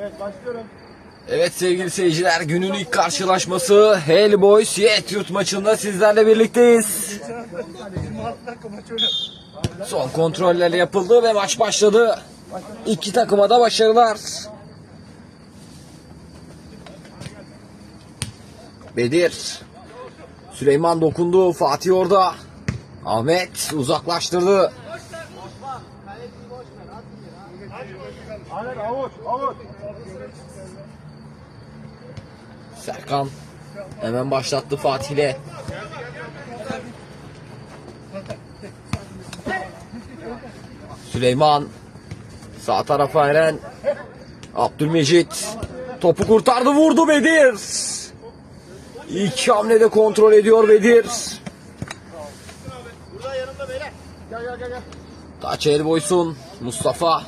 Evet başlıyorum. Evet sevgili seyirciler günün ilk karşılaşması Hellboys Yet maçında sizlerle birlikteyiz. 26 dakika maç oynadı. Son kontroller yapıldı ve maç başladı. İki takıma da başarılar. Bedir. Süleyman dokundu. Fatih orada. Ahmet uzaklaştırdı. Aynen avut avut. Serkan hemen başlattı Fatih'le. Süleyman sağ tarafa Eren Abdülmecit topu kurtardı vurdu Bedir. İlk hamlede kontrol ediyor Bedir. Burada yanımda beyler. Gel gel gel. gel. Taç Elboysun Mustafa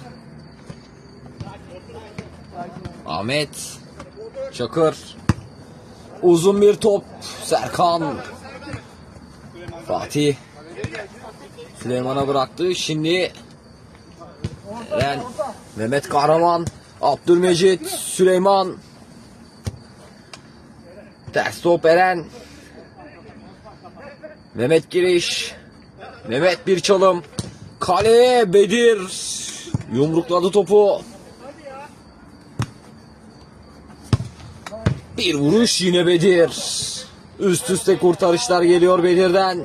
Ahmet Çakır Uzun bir top. Serkan. Fatih. Süleyman'a bıraktı. Şimdi Eren Mehmet Kahraman Abdülmecit Süleyman. Ters top Eren. Mehmet Giriş. Mehmet bir çalım. Kaleye Bedir. Yumrukladı topu. Bir vuruş yine Bedir. Üst üste kurtarışlar geliyor Bedir'den.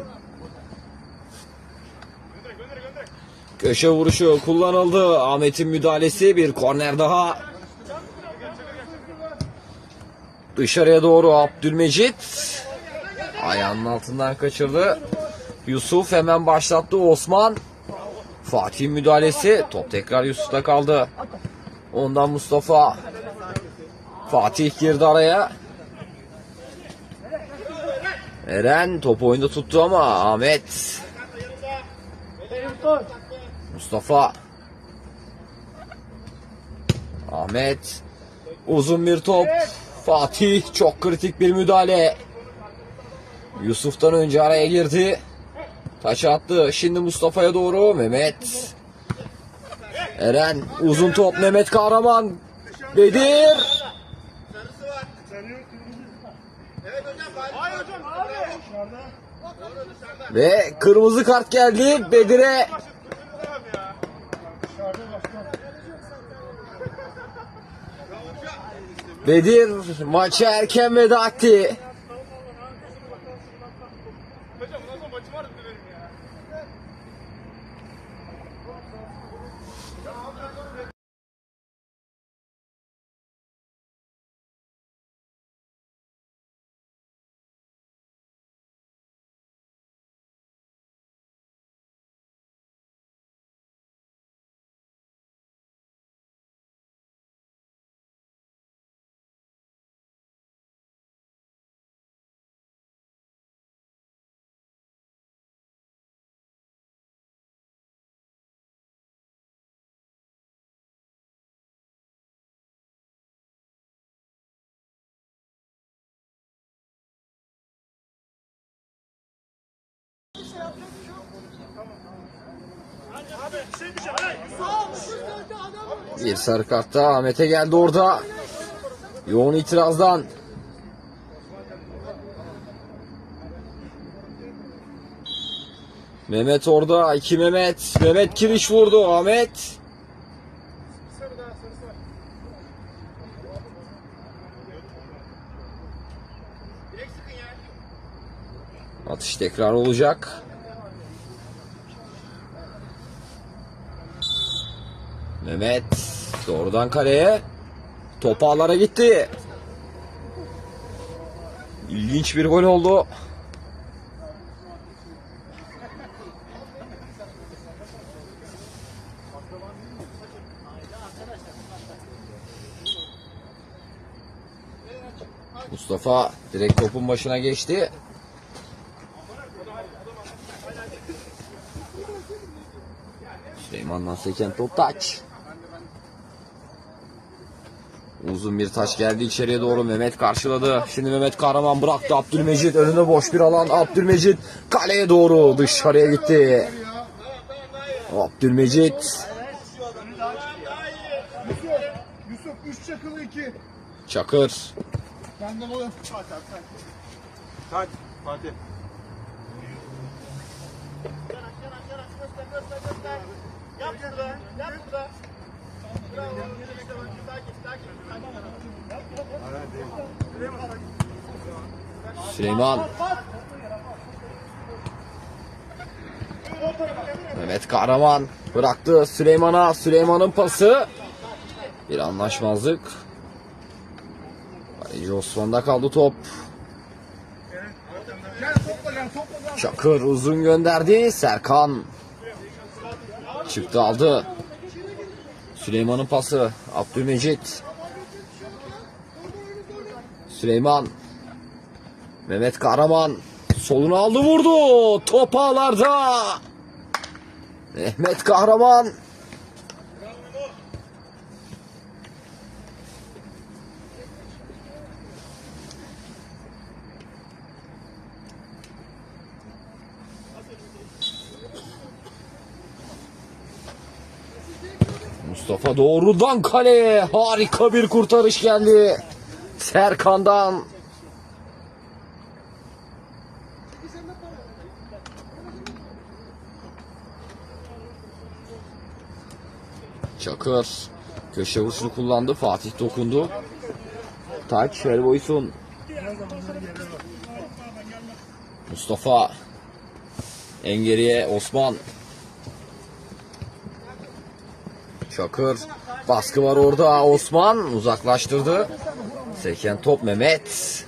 Köşe vuruşu kullanıldı. Ahmet'in müdahalesi bir korner daha. Dışarıya doğru Abdülmecit. Ayağının altından kaçırdı. Yusuf hemen başlattı Osman. Fatih müdahalesi. Top tekrar Yusuf'ta kaldı. Ondan Mustafa. Fatih girdi araya. Eren top oyunda tuttu ama Ahmet. Mustafa. Ahmet. Uzun bir top. Fatih çok kritik bir müdahale. Yusuf'tan önce araya girdi. Taç attı. Şimdi Mustafa'ya doğru Mehmet. Eren uzun top Mehmet Kahraman. Bedir. Ve kırmızı kart geldi Bedir'e. Bedir maça erken veda etti. Bir sarı kart daha Ahmet'e geldi orada. Yoğun itirazdan. Mehmet orada. iki Mehmet. Mehmet kiriş vurdu. Ahmet. Tekrar olacak. Mehmet doğrudan kaleye. Top ağlara gitti. İlginç bir gol oldu. Mustafa direkt topun başına geçti. Süleyman'dan seken top taç. Uzun bir taş geldi içeriye doğru Mehmet karşıladı. Şimdi Mehmet Kahraman bıraktı Abdülmecit önünde boş bir alan. Abdülmecit kaleye doğru dışarıya gitti. Abdülmecit Yusuf. Top 3 çakılı 2. Çakır. Fatih. Yap burada. Yap burada. Bravo. Süleyman. Mehmet Kahraman bıraktı Süleyman'a. Süleyman'ın pası. Bir anlaşmazlık. Kaleci Osman'da kaldı top. Çakır uzun gönderdi. Serkan çıktı aldı. Süleyman'ın pası. Abdülmecit. Süleyman. Mehmet Kahraman. Solunu aldı vurdu. Top ağlarda. Mehmet Kahraman. Mustafa doğrudan kaleye harika bir kurtarış geldi. Serkan'dan. Çakır köşe vuruşunu kullandı. Fatih dokundu. Taç Helvoysun. Mustafa. En geriye Osman. Çakır. Baskı var orada. Osman uzaklaştırdı. Seken top Mehmet.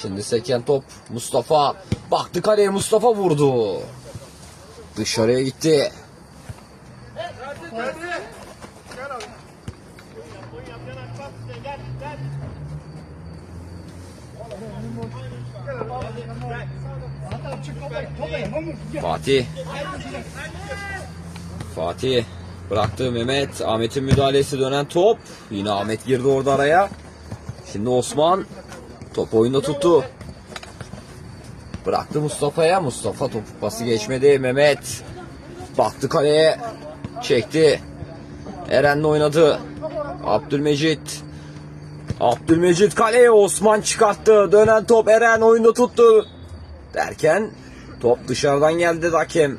Şimdi seken top Mustafa. Baktı kaleye Mustafa vurdu. Dışarıya gitti. Fatih. Fatih bıraktı Mehmet. Ahmet'in müdahalesi dönen top. Yine Ahmet girdi orada araya. Şimdi Osman top oyunda tuttu. Bıraktı Mustafa'ya. Mustafa topu pası geçmedi. Mehmet baktı kaleye. Çekti. Eren'le oynadı. Abdülmecit. Abdülmecit kaleye Osman çıkarttı. Dönen top Eren oyunda tuttu. Derken top dışarıdan geldi hakem.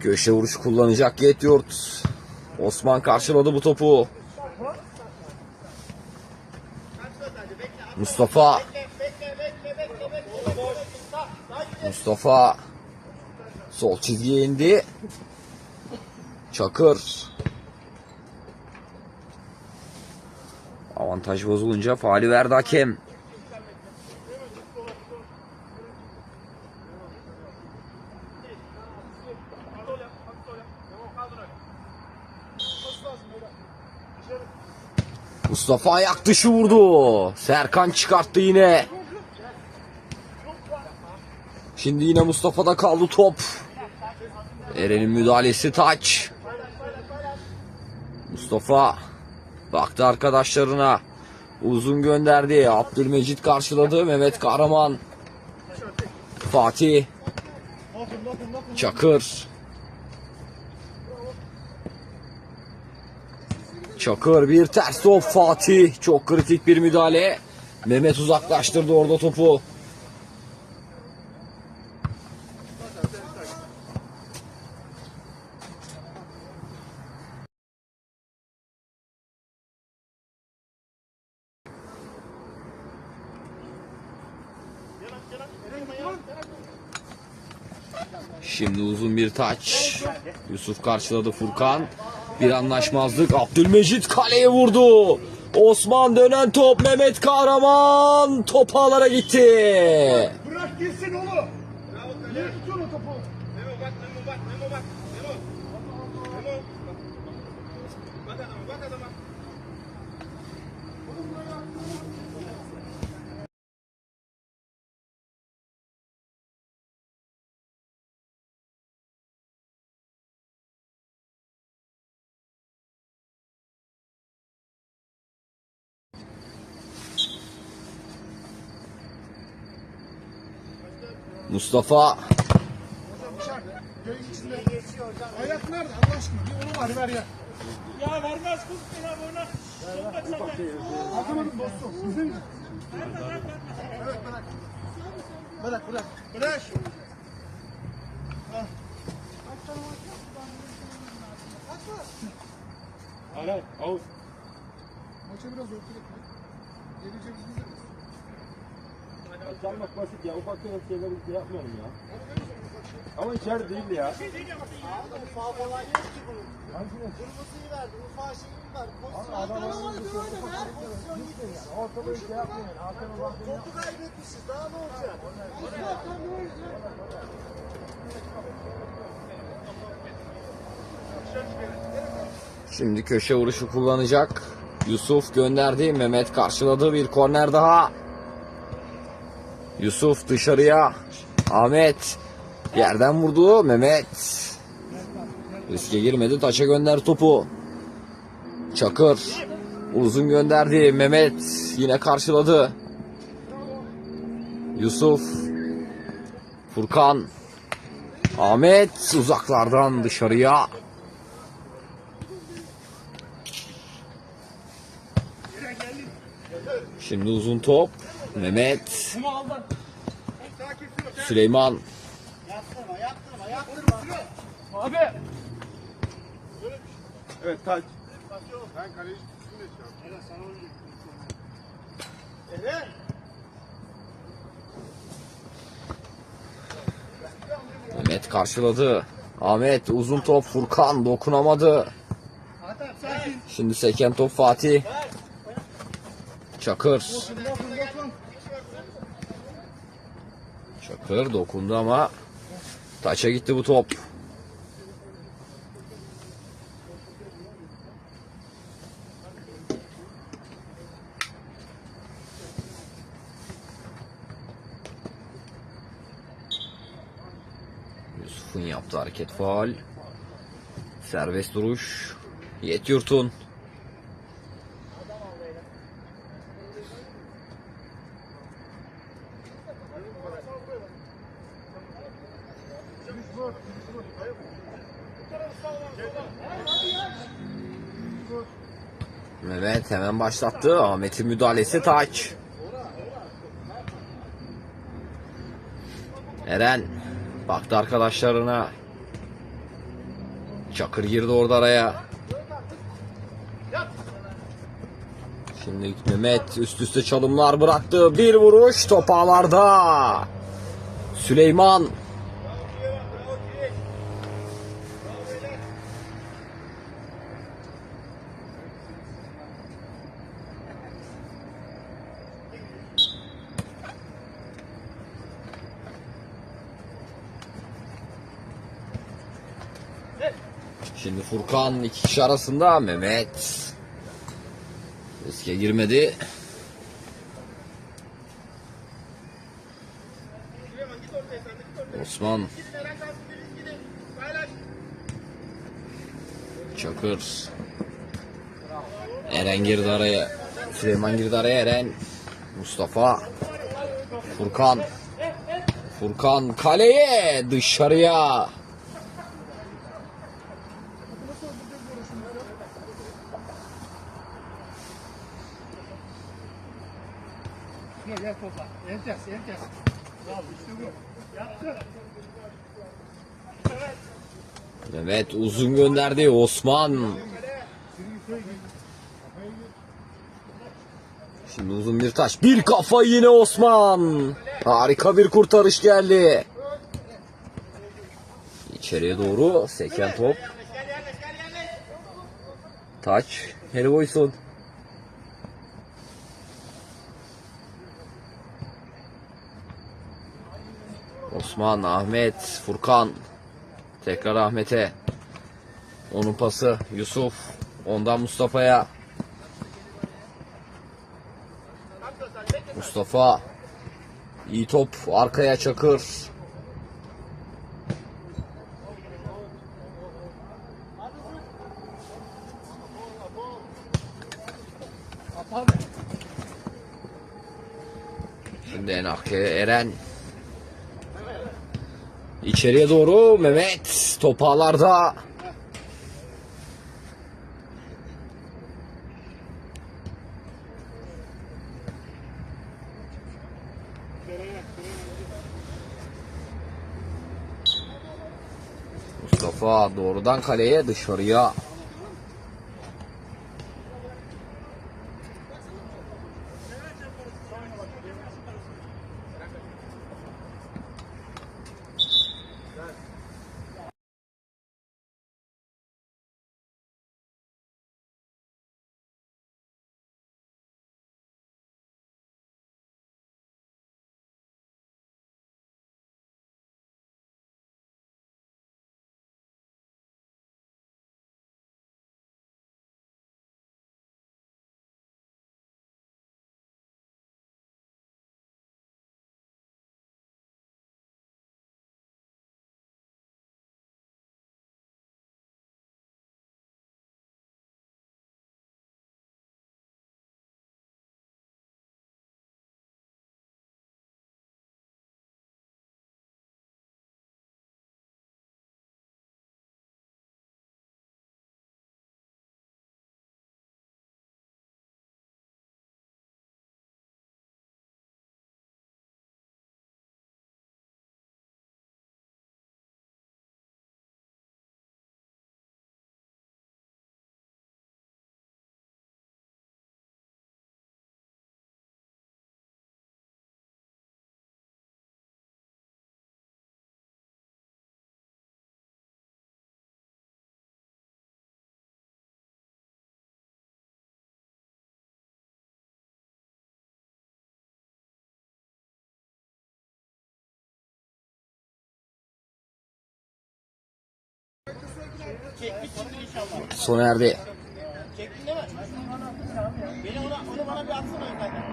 Köşe vuruş kullanacak Yetyurt. Osman karşıladı bu topu. Mustafa. Mustafa. Sol çizgiye indi. Çakır. Avantaj bozulunca faali verdi hakem. Mustafa ayak dışı vurdu. Serkan çıkarttı yine. Şimdi yine Mustafa'da kaldı top. Eren'in müdahalesi taç. Mustafa baktı arkadaşlarına. Uzun gönderdi. Abdülmecit karşıladı. Mehmet Kahraman. Fatih. Çakır. Çakır bir ters top Fatih. Çok kritik bir müdahale. Mehmet uzaklaştırdı orada topu. Şimdi uzun bir taç. Yusuf karşıladı Furkan. Bir anlaşmazlık. Abdülmecit kaleye vurdu. Osman dönen top Mehmet Kahraman top ağlara gitti. Bırak gitsin oğlum. Mustafa. Ayak nerede Allah aşkına? Bir onu var ver ya. Ya vermez kız ya buna. Atamadım dostum. Bizim mi? Evet bırak. Bırak bırak. Bırak. Ara, Avuz. Maça biraz ortalık. Geleceğimiz bize. Çalmak basit ya. Ufak tefek şeyleri şey yapmayalım ya. Ama içeride değil ya. Ufağı falan yok ki bunun. Kırmızıyı verdi, ufağı şeyini verdi. Pozisyon Ortada bir şey yapmayın. Topu kaybetmişiz. Daha ne olacak? Şimdi köşe vuruşu kullanacak. Yusuf gönderdi. Mehmet karşıladı. Bir korner daha. Yusuf dışarıya. Ahmet yerden vurdu. Mehmet riske girmedi. Taça gönder topu. Çakır uzun gönderdi. Mehmet yine karşıladı. Yusuf Furkan Ahmet uzaklardan dışarıya. Şimdi uzun top. Mehmet. Süleyman. Yaptırma, yaptırma, yaptırma. Abi. Evet taç. Ben kaleci da. Eren sana. Eren. Mehmet karşıladı. Ahmet uzun top Furkan dokunamadı. Şimdi seken top Fatih. Çakır. Çakır dokundu ama taça gitti bu top. Yusuf'un yaptığı hareket faal. Serbest duruş. Yet yurtun. Başlattı. Ahmet'in müdahalesi taç. Eren baktı arkadaşlarına. Çakır girdi orada araya. Şimdi Mehmet üst üste çalımlar bıraktı. Bir vuruş top ağlarda. Süleyman Furkan iki kişi arasında Mehmet. Riske girmedi. Osman. Çakır. Eren girdi araya. Süleyman girdi araya Eren. Mustafa. Furkan. Furkan kaleye dışarıya topa. Entes, entes. Bravo işte. Mehmet uzun gönderdi Osman Şimdi uzun bir taş bir kafa yine Osman Harika bir kurtarış geldi İçeriye doğru seken top. Taç Harry Osman, Ahmet, Furkan. Tekrar Ahmet'e. Onun pası Yusuf Ondan Mustafa'ya. Mustafa iyi top arkaya Çakır. Şimdi en arkaya Eren İçeriye doğru Mehmet top ağlarda. Mustafa doğrudan kaleye dışarıya. Sona erdi. Çektin değil mi? Beni ona, onu bana bir atsana.